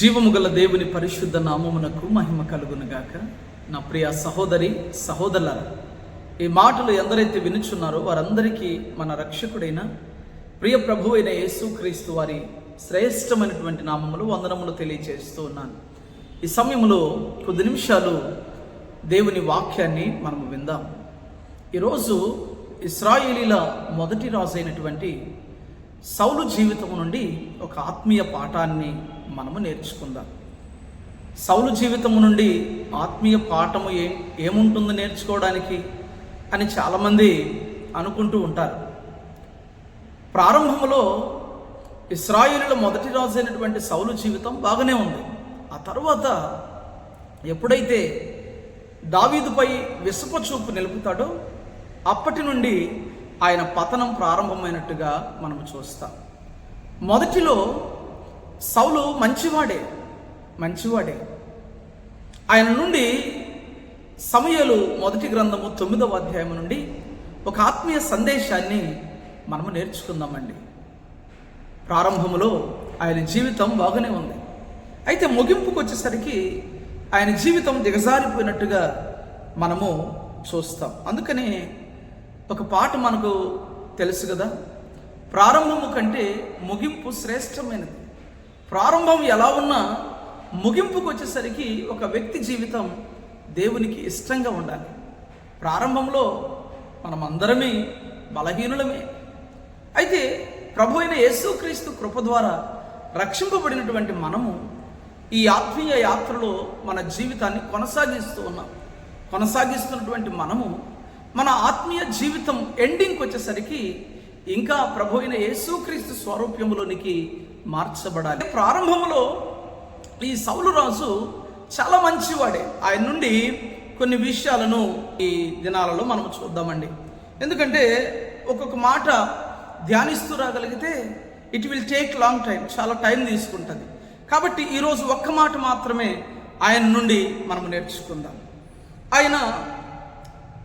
జీవము గల దేవుని పరిశుద్ధ నామమునకు మహిమ కలుగునుగాక. నా ప్రియ సహోదరి సహోదరుల ఈ మాటలు ఎందరైతే వినుచున్నారో వారందరికీ మన రక్షకుడైన ప్రియ ప్రభువైన యేసుక్రీస్తు వారి శ్రేష్టమైనటువంటి నామములు వందనములు తెలియజేస్తూ ఉన్నాను. ఈ సమయంలో కొద్ది నిమిషాలు దేవుని వాక్యాన్ని మనం విందాం. ఈరోజు ఇస్రాయేలీల మొదటి రాజు అయినటువంటి సౌలు జీవితం నుండి ఒక ఆత్మీయ పాఠాన్ని మనము నేర్చుకుందాం. సౌలు జీవితము నుండి ఆత్మీయ పాఠము ఏ ఏముంటుందో నేర్చుకోవడానికి అని చాలామంది అనుకుంటూ ఉంటారు. ప్రారంభంలో ఇస్రాయేలుల మొదటి రాజు అయినటువంటి సౌలు జీవితం బాగానే ఉంది. ఆ తర్వాత ఎప్పుడైతే దావీదుపై విసుప చూపు నిలుపుతాడో అప్పటి నుండి ఆయన పతనం ప్రారంభమైనట్టుగా మనం చూస్తాం. మొదటిలో సౌలు మంచివాడే మంచివాడే. ఆయన నుండి సమయలు మొదటి గ్రంథము తొమ్మిదవ అధ్యాయం నుండి ఒక ఆత్మీయ సందేశాన్ని మనము నేర్చుకుందామండి. ప్రారంభములో ఆయన జీవితం బాగానే ఉంది. అయితే ముగింపుకు వచ్చేసరికి ఆయన జీవితం దిగజారిపోయినట్టుగా మనము చూస్తాం. అందుకనే ఒక పాట మనకు తెలుసు కదా? ప్రారంభము కంటే ముగింపు శ్రేష్టమైనది. ప్రారంభం ఎలా ఉన్నా ముగింపుకు వచ్చేసరికి ఒక వ్యక్తి జీవితం దేవునికి ఇష్టంగా ఉండాలి. ప్రారంభంలో మనం అందరమే బలహీనులమే. అయితే ప్రభు అయిన యేసుక్రీస్తు కృప ద్వారా రక్షింపబడినటువంటి మనము ఈ ఆత్మీయ యాత్రలో మన జీవితాన్ని కొనసాగిస్తూ ఉన్నాం. కొనసాగిస్తున్నటువంటి మనము మన ఆత్మీయ జీవితం ఎండింగ్కి వచ్చేసరికి ఇంకా ప్రభు అయిన యేసుక్రీస్తు స్వరూప్యములోనికి మార్చబడాలి. ప్రారంభంలో ఈ సౌలు రాజు చాలా మంచివాడే. ఆయన నుండి కొన్ని విషయాలను ఈ దినాలలో మనం చూద్దామండి. ఎందుకంటే ఒక్కొక్క మాట ధ్యానిస్తూ రాగలిగితే it will take long time చాలా టైం తీసుకుంటుంది. కాబట్టి ఈరోజు ఒక్క మాట మాత్రమే ఆయన నుండి మనం నేర్చుకుందాం. ఆయన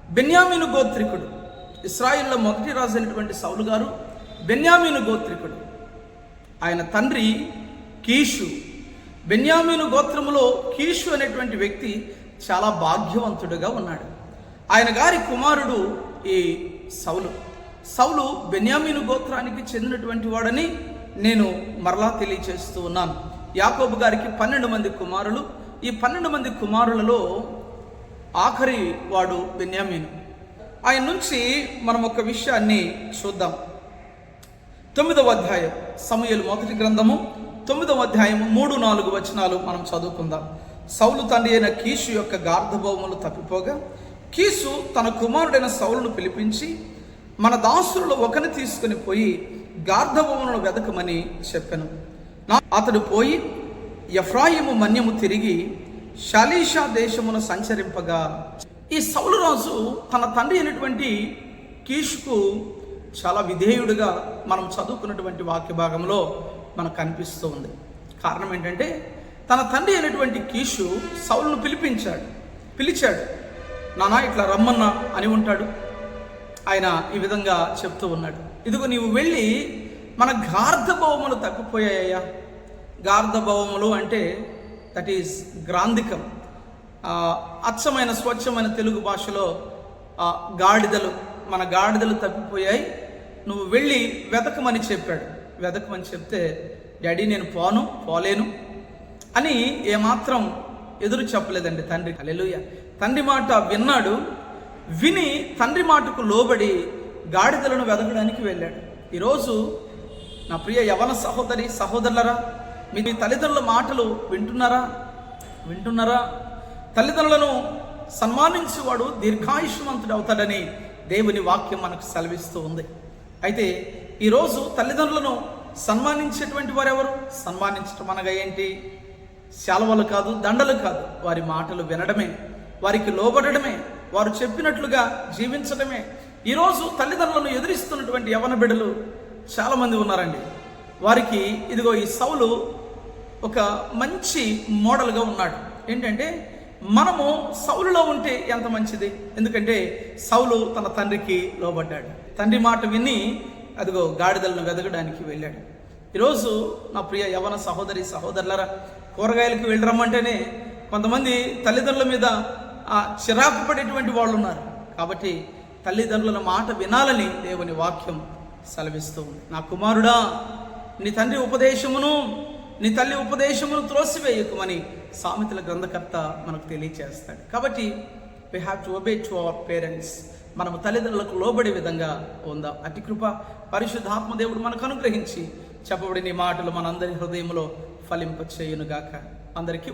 బెన్యామీను గోత్రికుడు. ఇస్రాయిల్లో మొదటి రాజు అయినటువంటి సౌలు గారు బెన్యామీను గోత్రికుడు. ఆయన తండ్రి కీషు. బెన్యామీను గోత్రములో కీషు అనేటువంటి వ్యక్తి చాలా భాగ్యవంతుడుగా ఉన్నాడు. ఆయన గారి కుమారుడు ఈ సౌలు. సౌలు బెన్యామీను గోత్రానికి చెందినటువంటి వాడని నేను మరలా తెలియచేస్తూ ఉన్నాను. యాకోబు గారికి పన్నెండు మంది కుమారులు. ఈ పన్నెండు మంది కుమారులలో ఆఖరి వాడు బెన్యామీను. ఆయన నుంచి మనం ఒక విషయాన్ని చూద్దాం. తొమ్మిదవ అధ్యాయం. సమయలు మొదటి గ్రంథము. తొమ్మిదవ అధ్యాయము మూడు నాలుగు వచనాలు మనం చదువుకుందాం. సౌలు తండ్రి అయిన కీసు యొక్క గార్ధభౌములు తప్పిపోగా కీసు తన కుమారుడైన సౌలును పిలిపించి మన దాసులలో ఒకని తీసుకుని పోయి గార్ధభవములను వెతకమని చెప్పాను. నా- అతడు పోయి ఎఫ్రాయిము మన్యము తిరిగి షలీషా దేశమును సంచరింపగా. ఈ సౌలు రాజు తన తండ్రి అయినటువంటి కీషుకు చాలా విధేయుడిగా మనం చదువుకున్నటువంటి వాక్య భాగంలో మనకు కనిపిస్తూ ఉంది. కారణం ఏంటంటే తన తండ్రి అయినటువంటి కీషు సౌలును పిలిపించాడు. పిలిచాడు నానా ఇట్లా రమ్మన్నా అని ఉంటాడు. ఆయన ఈ విధంగా చెప్తూ ఉన్నాడు. ఇదిగో నీవు వెళ్ళి మన గార్ధభవములు తప్పిపోయాయ్యా గార్ధభవములు అంటే దట్ ఈస్ గ్రాంధికం. అచ్చమైన స్వచ్ఛమైన తెలుగు భాషలో గాడిదలు. మన గాడిదలు తప్పిపోయాయి. నువ్వు వెళ్ళి వెతకమని చెప్పాడు. వెతకమని చెప్తే డాడీ నేను పోను పోలేను అని ఏమాత్రం ఎదురు చెప్పలేదండి తండ్రి. అలెలుయ తండ్రి మాట విన్నాడు. విని తండ్రి మాటకు లోబడి గాడిదలను వెతకడానికి వెళ్ళాడు. ఈరోజు నా ప్రియ యవన సహోదరి సహోదరులరా మీ తల్లిదండ్రుల మాటలు వింటున్నారా? వింటున్నారా? తల్లిదండ్రులను సన్మానించేవాడు దీర్ఘాయుష్మంతుడు అవుతాడని దేవుని వాక్యం మనకు సెలవిస్తూ ఉంది. అయితే ఈరోజు తల్లిదండ్రులను సన్మానించేటువంటి వారు ఎవరు? సన్మానించటం అనగా ఏంటి? శాలవలు కాదు దండలు కాదు. వారి మాటలు వినడమే వారికి లోబడడమే వారు చెప్పినట్లుగా జీవించడమే. ఈరోజు తల్లిదండ్రులను ఎదిరిస్తున్నటువంటి యవన బిడ్డలు చాలామంది ఉన్నారండి. వారికి ఇదిగో ఈ సౌలు ఒక మంచి మోడల్గా ఉన్నాడు. ఏంటంటే మనము సౌలులో ఉంటే ఎంత మంచిది? ఎందుకంటే సౌలు తన తండ్రికి లోబడ్డాడు. తండ్రి మాట విని అదిగో గాడిదలను వెదగడానికి వెళ్ళాడు. ఈరోజు నా ప్రియ యవన సహోదరి సహోదరులరా కూరగాయలకు వెళ్ళరమ్మంటేనే కొంతమంది తల్లిదండ్రుల మీద చిరాకు పడేటువంటి వాళ్ళు ఉన్నారు. కాబట్టి తల్లిదండ్రుల మాట వినాలని దేవుని వాక్యం సెలవిస్తూ ఉంది. నా కుమారుడా నీ తండ్రి ఉపదేశమును నీ తల్లి ఉపదేశమును త్రోసివేయకుమని సామెతల గ్రంథకర్త మనకు తెలియచేస్తాడు. కాబట్టి we have to obey to our parents మనము తల్లిదండ్రులకు లోబడే విధంగా ఉందాం. అతి కృప పరిశుద్ధాత్మ దేవుడు మనకు అనుగ్రహించి చెప్పబడిన మాటలు మనందరి హృదయంలో ఫలింపచేయునుగాక. అందరికీ